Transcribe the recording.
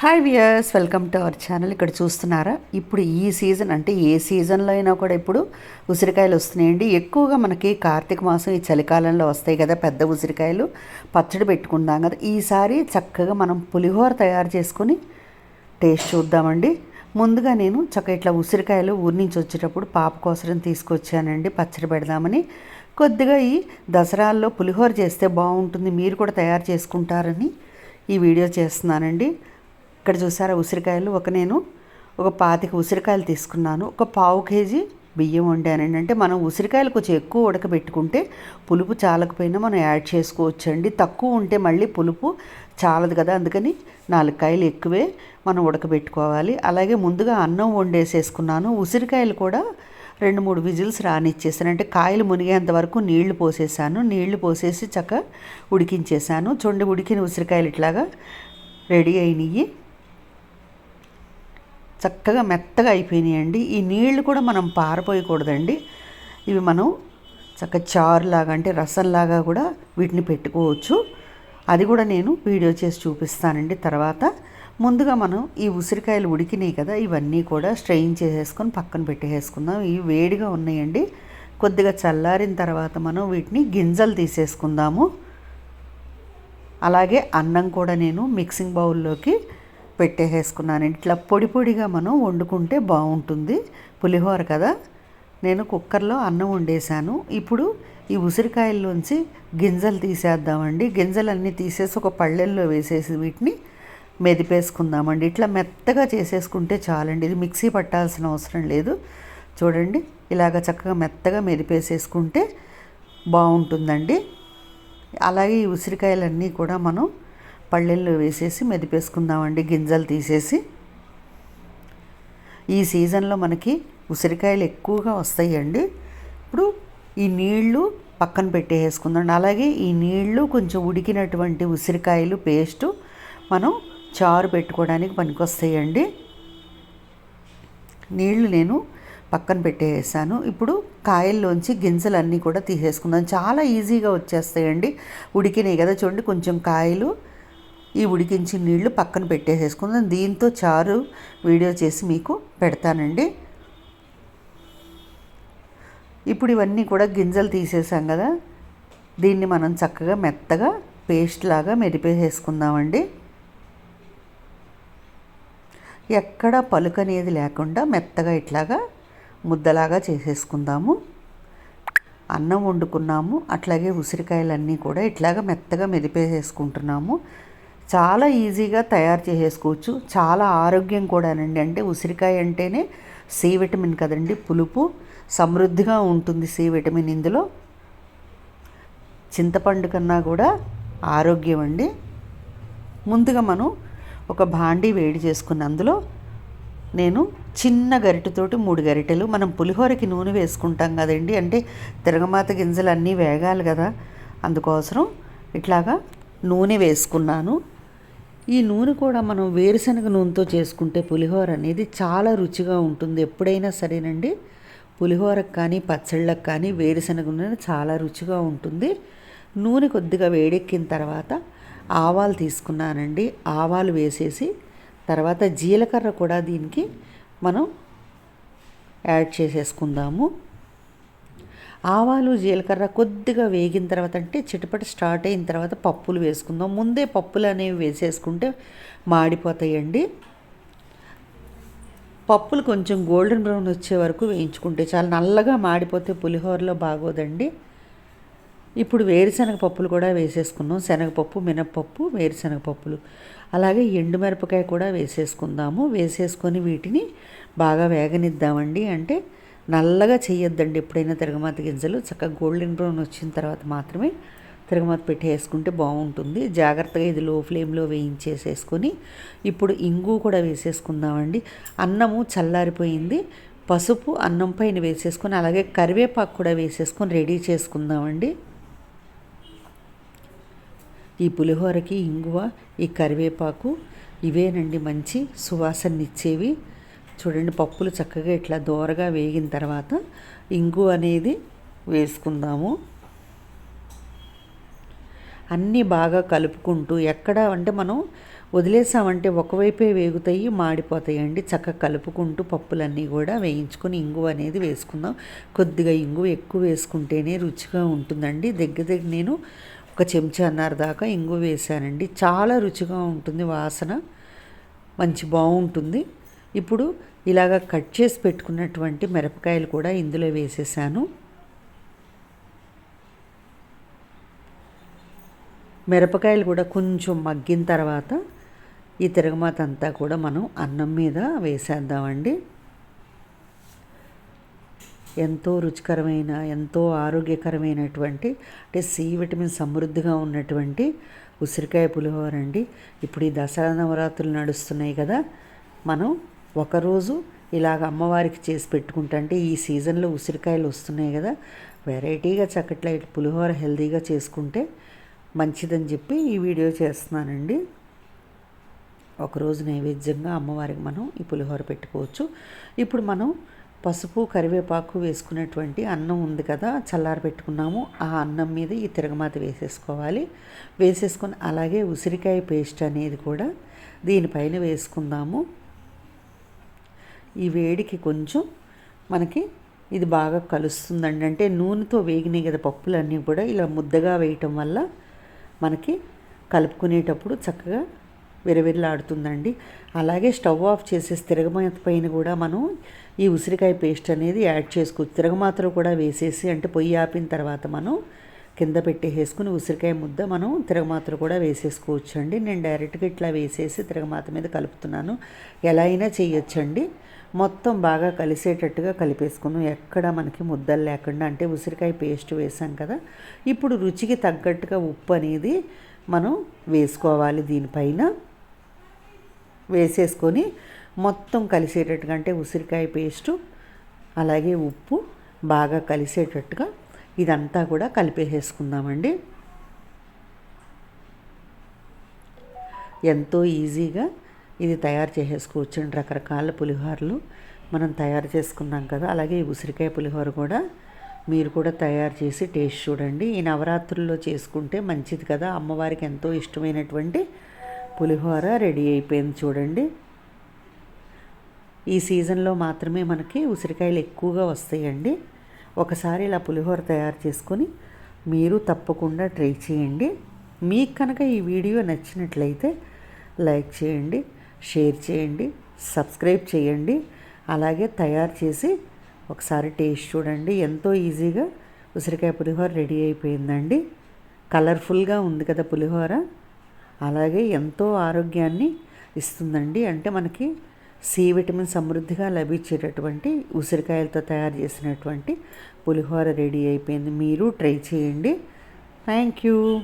Hi viewers welcome to our channel ఇక్కడ చూస్తున్నారా? ఇప్పుడు ఈ సీజన్ అంటే ఏ సీజన్లో అయినా కూడా ఇప్పుడు ఉసిరికాయలు వస్తున్నాయండి. ఎక్కువగా మనకి కార్తీక మాసం ఈ చలికాలంలో వస్తాయి కదా పెద్ద ఉసిరికాయలు. పచ్చడి పెట్టుకుందాం కదా. ఈసారి చక్కగా మనం పులిహోర తయారు చేసుకొని టేస్ట్ చూద్దామండి. ముందుగా నేను చక్క ఇట్లా ఉసిరికాయలు ఊరి నుంచి వచ్చేటప్పుడు పాప కోసరం తీసుకొచ్చానండి పచ్చడి పెడదామని. కొద్దిగా ఈ దసరాల్లో పులిహోర చేస్తే బాగుంటుంది మీరు కూడా తయారు చేసుకుంటారని ఈ వీడియో చేస్తున్నానండి. ఇక్కడ చూసారా ఉసిరికాయలు? ఒక నేను ఒక పాతిక ఉసిరికాయలు తీసుకున్నాను. ఒక పావు కేజీ బియ్యం వండానండి అంటే మనం ఉసిరికాయలు కొంచెం ఎక్కువ ఉడకబెట్టుకుంటే పులుపు చాలకపోయినా మనం యాడ్ చేసుకోవచ్చండి. తక్కువ ఉంటే మళ్ళీ పులుపు చాలదు కదా. అందుకని నాలుగు కాయలు ఎక్కువే మనం ఉడకబెట్టుకోవాలి. అలాగే ముందుగా అన్నం వండేసేసుకున్నాను. ఉసిరికాయలు కూడా రెండు మూడు విజిల్స్ రానిచ్చేసాను. అంటే కాయలు మునిగేంత వరకు నీళ్ళు పోసేసాను. నీళ్ళు పోసేసి చక్క ఉడికించేసాను. చూడండి ఉడికిన ఉసిరికాయలు ఇట్లాగా రెడీ అయినాయి చక్కగా మెత్తగా అయిపోయినాయండి. ఈ నీళ్ళు కూడా మనం పారపోయకూడదండి. ఇవి మనం చక్క చారులాగా అంటే రసంలాగా కూడా వీటిని పెట్టుకోవచ్చు. అది కూడా నేను వీడియో చేసి చూపిస్తానండి తర్వాత. ముందుగా మనం ఈ ఉసిరికాయలు ఉడికినాయి కదా ఇవన్నీ కూడా స్ట్రెయిన్ చేసేసుకొని పక్కన పెట్టేసుకుందాం. ఇవి వేడిగా ఉన్నాయండి. కొద్దిగా చల్లారిన తర్వాత మనం వీటిని గింజలు తీసేసుకుందాము. అలాగే అన్నం కూడా నేను మిక్సింగ్ బౌల్లోకి పెట్టేసుకున్నాను ఇట్లా పొడి పొడిగా మనం వండుకుంటే బాగుంటుంది. పులిహోర కదా? నేను కుక్కర్లో అన్నం వండేశాను. ఇప్పుడు ఈ ఉసిరికాయల్లోంచి గింజలు తీసేద్దామండి. గింజలన్నీ తీసేసి ఒక పళ్ళెల్లో వేసేసి వీటిని మెదిపేసుకుందామండి. ఇట్లా మెత్తగా చేసేసుకుంటే చాలండి. ఇది మిక్సీ పట్టాల్సిన అవసరం లేదు. చూడండి ఇలాగ చక్కగా మెత్తగా మెదిపేసేసుకుంటే బాగుంటుందండి. అలాగే ఈ ఉసిరికాయలన్నీ కూడా మనం పళ్ళెల్లో వేసేసి మెదిపేసుకుందామండి గింజలు తీసేసి. ఈ సీజన్లో మనకి ఉసిరికాయలు ఎక్కువగా వస్తాయండి. ఇప్పుడు ఈ నీళ్ళు పక్కన పెట్టేసుకుందాం అలాగే ఈ నీళ్ళు కొంచెం ఉడికినటువంటి ఉసిరికాయలు పేస్టు మనం చారు పెట్టుకోవడానికి పనికొస్తాయండి. నీళ్ళు నేను పక్కన పెట్టేసాను. ఇప్పుడు కాయల్లోంచి గింజలన్నీ కూడా తీసేసుకుందాం. చాలా ఈజీగా వచ్చేస్తాయండి. ఉడికినాయి కదా చూడండి కొంచెం కాయలు. ఈ ఉడికించిన నీళ్ళు పక్కన పెట్టేసేసుకుందాం. దీంతో చారు వీడియో చేసి మీకు పెడతానండి. ఇప్పుడు ఇవన్నీ కూడా గింజలు తీసేసాం కదా. దీన్ని మనం చక్కగా మెత్తగా పేస్ట్ లాగా మెరిపేసేసుకుందామండి. ఎక్కడ పలుకు అనేది లేకుండా మెత్తగా ఇట్లాగా ముద్దలాగా చేసేసుకుందాము. అన్నం వండుకున్నాము. అట్లాగే ఉసిరికాయలన్నీ కూడా ఇట్లాగా మెత్తగా మెదిపేసేసుకుంటున్నాము చాలా ఈజీగా తయారు చేసేసుకోవచ్చు. చాలా ఆరోగ్యం కూడానండి. అంటే ఉసిరికాయ అంటేనే సి విటమిన్ కదండి. పులుపు సమృద్ధిగా ఉంటుంది సి విటమిన్ ఇందులో. చింతపండు కన్నా కూడా ఆరోగ్యం అండి. ముందుగా మనం ఒక భాండీ వేడి చేసుకున్న అందులో నేను చిన్న గరిటెతోటి మూడు గరిటెలు మనం పులిహోరకి నూనె వేసుకుంటాం కదండి. అంటే తిరగమాత గింజలు అన్నీ వేగాలి కదా. అందుకోసం ఇట్లాగా నూనె వేసుకున్నాను. ఈ నూనె కూడా మనం వేరుశనగ నూనెతో చేసుకుంటే పులిహోర అనేది చాలా రుచిగా ఉంటుంది. ఎప్పుడైనా సరేనండి. పులిహోరకు కానీ పచ్చళ్ళకు కానీ వేరుశనగ నూనె చాలా రుచిగా ఉంటుంది. నూనె కొద్దిగా వేడెక్కిన తర్వాత ఆవాలు తీసుకున్నానండి. ఆవాలు వేసేసి తర్వాత జీలకర్ర కూడా దీనికి మనం యాడ్ చేసేసుకుందాము. ఆవాలు జీలకర్ర కొద్దిగా వేగిన తర్వాత అంటే చిటపట స్టార్ట్ అయిన తర్వాత పప్పులు వేసుకుందాం. ముందే పప్పులు అనేవి వేసేసుకుంటే మాడిపోతాయండి. పప్పులు కొంచెం గోల్డెన్ బ్రౌన్ వచ్చే వరకు వేయించుకుంటే చాలా. నల్లగా మాడిపోతే పులిహోరలో బాగోదండి. ఇప్పుడు వేరుశనగ పప్పులు కూడా వేసేసుకున్నాం శనగపప్పు మినప్పప్పు వేరుశనగ పప్పులు. అలాగే ఎండుమిరపకాయ కూడా వేసేసుకుందాము. వేసేసుకొని వీటిని బాగా వేగనిద్దామండి. అంటే నల్లగా చేయొద్దండి ఎప్పుడైనా తిరగమాత గింజలు. చక్కగా గోల్డెన్ బ్రౌన్ వచ్చిన తర్వాత మాత్రమే తిరగమాత పెట్టి వేసుకుంటే బాగుంటుంది. జాగ్రత్తగా ఇది లో ఫ్లేమ్లో వేయించేసేసుకొని ఇప్పుడు ఇంగు కూడా వేసేసుకుందామండి. అన్నము చల్లారిపోయింది. పసుపు అన్నం పైన వేసేసుకొని అలాగే కరివేపాకు కూడా వేసేసుకొని రెడీ చేసుకుందామండి. ఈ పులిహోరకి ఇంగువ ఈ కరివేపాకు ఇవేనండి మంచి సువాసననిచ్చేవి చూడండి పప్పులు చక్కగా ఇట్లా దోరగా వేగిన తర్వాత ఇంగు అనేది వేసుకుందాము. అన్నీ బాగా కలుపుకుంటూ ఎక్కడ అంటే మనం వదిలేసామంటే ఒకవైపే వేగుతాయి మాడిపోతాయండి. చక్కగా కలుపుకుంటూ పప్పులన్నీ కూడా వేయించుకొని ఇంగు అనేది వేసుకుందాం. కొద్దిగా ఇంగు ఎక్కువ వేసుకుంటేనే రుచిగా ఉంటుందండి. దగ్గర దగ్గర నేను ఒక చెంచాన్నర దాకా ఇంగు వేసానండి చాలా రుచిగా ఉంటుంది వాసన మంచి బాగుంటుంది. ఇప్పుడు ఇలాగ కట్ చేసి పెట్టుకున్నటువంటి మిరపకాయలు కూడా ఇందులో వేసేసాను. మిరపకాయలు కూడా కొంచెం మగ్గిన తర్వాత ఈ తిరగమాత అంతా కూడా మనం అన్నం మీద వేసేద్దామండి. ఎంతో రుచికరమైన ఎంతో ఆరోగ్యకరమైనటువంటి అంటే సి విటమిన్ సమృద్ధిగా ఉన్నటువంటి ఉసిరికాయ పులిహోర అండి. ఇప్పుడు ఈ దసరా నవరాత్రులు నడుస్తున్నాయి కదా మనం ఒకరోజు ఇలాగ అమ్మవారికి చేసి పెట్టుకుంటుంటే ఈ సీజన్లో ఉసిరికాయలు వస్తున్నాయి కదా వెరైటీగా చక్కట్ల పులిహోర హెల్తీగా చేసుకుంటే మంచిదని చెప్పి ఈ వీడియో చేస్తున్నానండి. ఒకరోజు నైవేద్యంగా అమ్మవారికి మనం ఈ పులిహోర పెట్టుకోవచ్చు. ఇప్పుడు మనం పసుపు కరివేపాకు వేసుకునేటువంటి అన్నం ఉంది కదా చల్లారి పెట్టుకున్నాము ఆ అన్నం మీద ఈ తిరగమాత వేసేసుకోవాలి. వేసేసుకొని అలాగే ఉసిరికాయ పేస్ట్ అనేది కూడా దీనిపైన వేసుకుందాము. ఈ వేడికి కొంచెం మనకి ఇది బాగా కలుస్తుందండి. అంటే నూనెతో వేగినాయి కదా పప్పులన్నీ కూడా ఇలా ముద్దగా వేయటం వల్ల మనకి కలుపుకునేటప్పుడు చక్కగా విరవిరలాడుతుందండి. అలాగే స్టవ్ ఆఫ్ చేసేసి తిరగమాత పైన కూడా మనం ఈ ఉసిరికాయ పేస్ట్ అనేది యాడ్ చేసుకోవచ్చు. తిరగమాతలో కూడా వేసేసి అంటే పొయ్యి ఆపిన తర్వాత మనం కింద పెట్టేసుకుని ఉసిరికాయ ముద్ద మనం తిరగమాతలు కూడా వేసేసుకోవచ్చు అండి నేను డైరెక్ట్గా ఇట్లా వేసేసి తిరగమాత మీద కలుపుతున్నాను. ఎలా అయినా చేయొచ్చండి. మొత్తం బాగా కలిసేటట్టుగా కలిపేసుకున్నాం. ఎక్కడ మనకి ముద్దలు లేకుండా అంటే ఉసిరికాయ పేస్ట్ వేసాం కదా ఇప్పుడు రుచికి తగ్గట్టుగా ఉప్పు అనేది మనం వేసుకోవాలి. దీనిపైన వేసేసుకొని మొత్తం కలిసేటట్టుగా అంటే ఉసిరికాయ పేస్టు అలాగే ఉప్పు బాగా కలిసేటట్టుగా ఇదంతా కూడా కలిపేసేసుకుందామండి. ఎంతో ఈజీగా ఇది తయారు చేసేసుకోవచ్చండి రకరకాల పులిహోరలు మనం తయారు చేసుకున్నాం కదా అలాగే ఈ ఉసిరికాయ పులిహోర కూడా మీరు కూడా తయారు చేసి టేస్ట్ చూడండి. ఈ నవరాత్రుల్లో చేసుకుంటే మంచిది కదా అమ్మవారికి ఎంతో ఇష్టమైనటువంటి పులిహోర రెడీ అయిపోయింది చూడండి. ఈ సీజన్లో మాత్రమే మనకి ఉసిరికాయలు ఎక్కువగా వస్తాయండి. ఒకసారి ఇలా పులిహోర తయారు చేసుకొని మీరు తప్పకుండా ట్రై చేయండి. మీకు కనుక ఈ వీడియో నచ్చినట్లయితే లైక్ చేయండి. షేర్ చేయండి సబ్స్క్రైబ్ చేయండి అలాగే తయారు చేసి ఒకసారి టేస్ట్ చూడండి. ఎంతో ఈజీగా ఉసిరికాయ పులిహోర రెడీ అయిపోయిందండి. కలర్ఫుల్గా ఉంది కదా పులిహోర. అలాగే ఎంతో ఆరోగ్యాన్ని ఇస్తుందండి. అంటే మనకి సి విటమిన్ సమృద్ధిగా లభించేటటువంటి ఉసిరికాయలతో తయారు చేసినటువంటి పులిహోర రెడీ అయిపోయింది. మీరు ట్రై చేయండి. Thank you.